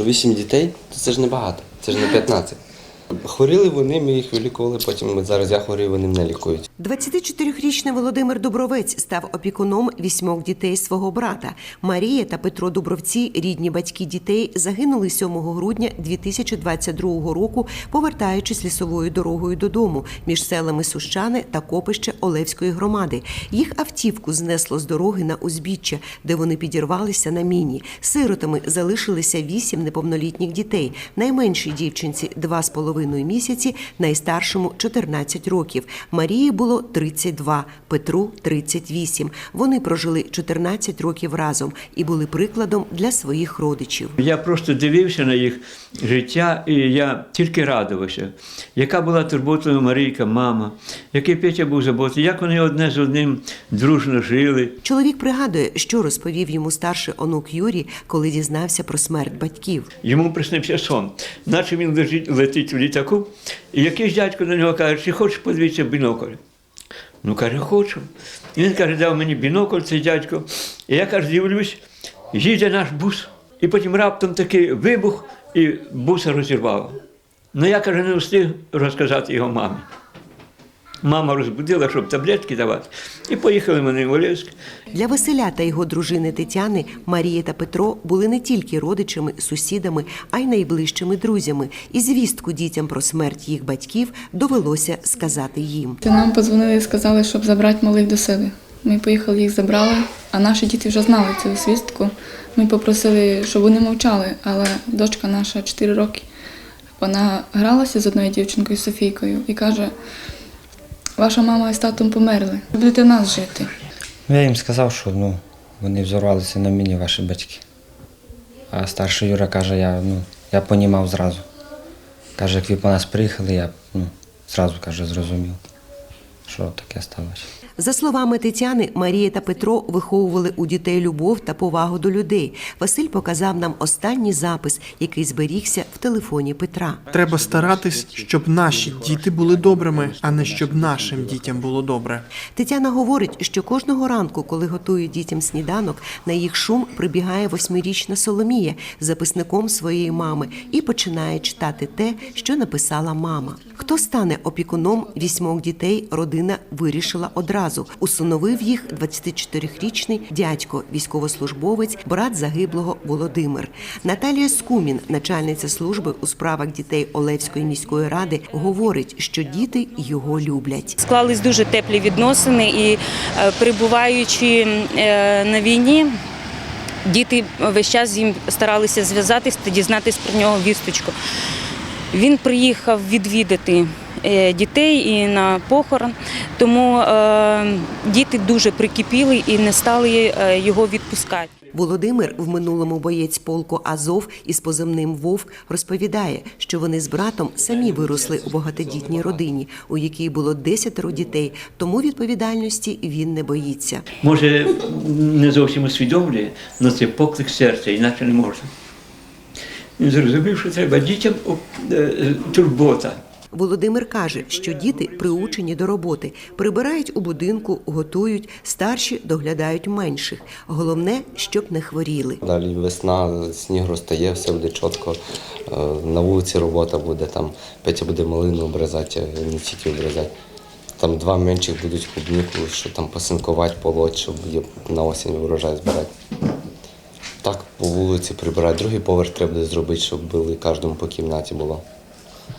Вісім дітей це ж не багато, це ж не 15. Хворіли вони, ми їх вилікували, потім зараз я хворію, вони мене лікують. 24-річний Володимир Дубровець став опікуном вісьмох дітей свого брата. Марія та Петро Дубровці, рідні батьки дітей, загинули 7 грудня 2022 року, повертаючись лісовою дорогою додому між селами Сущани та Копище Олевської громади. Їх автівку знесло з дороги на узбіччя, де вони підірвалися на міні. Сиротами залишилися вісім неповнолітніх дітей. Найменшій дівчинці два з половиною місяці, найстаршому 14 років. Марії було 32, Петру 38. Вони прожили 14 років разом і були прикладом для своїх родичів. Я просто дивився на їх життя, і я тільки радувався, яка була турботлива Марійка, мама, який Петя був заботливий, як вони одне з одним дружно жили. Чоловік пригадує, що розповів йому старший онук Юрій, коли дізнався про смерть батьків. Йому приснився сон, наче він лежить, летить в літаку, і якийсь дядько до нього каже, чи хочеш подивитися бінокль? Ну, каже, хочу. І він каже, дав мені бінокль, цей дядько. І я каже, дивлюсь, їде наш бус. І потім раптом такий вибух, і буса розірвало. Ну я каже, не встиг розказати його мамі. Мама розбудила, щоб таблетки давати. І поїхали вони в Олєвськ. Для Василя та його дружини Тетяни Марія та Петро були не тільки родичами, сусідами, а й найближчими друзями. І звістку дітям про смерть їх батьків довелося сказати їм. Ти Нам подзвонили і сказали, щоб забрати малих до себе. Ми поїхали, їх забрали, а наші діти вже знали цю звістку. Ми попросили, щоб вони мовчали, але дочка наша 4 роки. Вона гралася з одною дівчинкою Софійкою і каже: ваша мама з татом померли. Будете нас жити. Ну, я їм сказав, що ну, вони взорвалися на міні, ваші батьки. А старший Юра каже, я, ну, я понімав зразу. Каже, як ви по нас приїхали, я ну, зразу каже, зрозумів, що таке сталося. За словами Тетяни, Марія та Петро виховували у дітей любов та повагу до людей. Василь показав нам останній запис, який зберігся в телефоні Петра. Треба старатись, щоб наші діти були добрими, а не щоб нашим дітям було добре. Тетяна говорить, що кожного ранку, коли готує дітям сніданок, на їх шум прибігає восьмирічна Соломія з записником своєї мами і починає читати те, що написала мама. Хто стане опікуном вісьмох дітей, родина вирішила одразу. Усиновив їх 24-річний дядько, військовослужбовець, брат загиблого Володимир. Наталія Скумін, начальниця служби у справах дітей Олевської міської ради, говорить, що діти його люблять. Склались дуже теплі відносини, і е, перебуваючи е, на війні, діти весь час ним старалися зв'язатись та дізнатись про нього вісточку. Він приїхав відвідати е, дітей і на похорон, тому е, діти дуже прикипіли і не стали е, його відпускати. Володимир, в минулому боєць полку Азов із позивним Вовк, розповідає, що вони з братом самі виросли у багатодітній родині, у якій було десятеро дітей, тому відповідальності він не боїться. Може, не зовсім усвідомлює, але це поклик серця, іначе не можна. Він зрозумів, що треба дітям е, турбота. Володимир каже, що діти приучені до роботи, прибирають у будинку, готують, старші доглядають менших. Головне, щоб не хворіли. Далі весна, сніг розтає, все буде чітко. Е, На вулиці робота буде, там Петя буде малину обрізати, а не тільки обрізати. Там два менших будуть клубніку, що там посинкувати, полоть, щоб на осінь врожай збирати. Так, по вулиці прибирати. Другий поверх треба зробити, щоб були кожному по кімнаті було.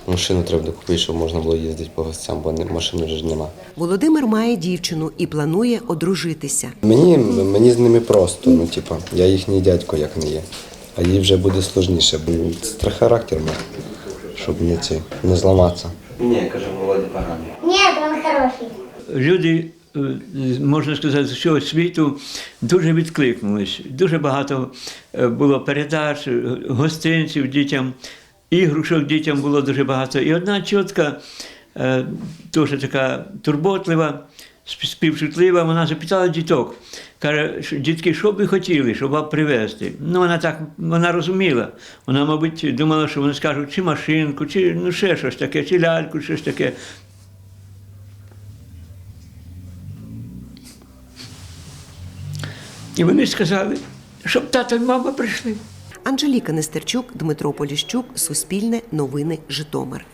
Машину треба докупити, щоб можна було їздити по гостям, бо машини вже нема. Володимир має дівчину і планує одружитися. Мені, мені з ними просто, ну типа, я їхній дядько, як не є. А їй вже буде сложніше, бо це характер має, щоб не, ці, не зламатися. Ні, каже, Володя поганий. Нет, он хороший. Люди, можна сказати, з всього світу дуже відкликнулись. Дуже багато е, було передач, е, гостинців дітям, ігрушок дітям було дуже багато. І одна чітка, е, теж така турботлива, співчутлива, вона запитала діток. Каже, дітки, що б ви хотіли, щоб вам привезти? Ну, вона так вона розуміла. Вона, мабуть, думала, що вони скажуть, чи машинку, чи ну, ще щось таке, чи ляльку, щось таке. І вони сказали, щоб тато і мама прийшли. Анжеліка Нестерчук, Дмитро Поліщук, Суспільне, Новини, Житомир.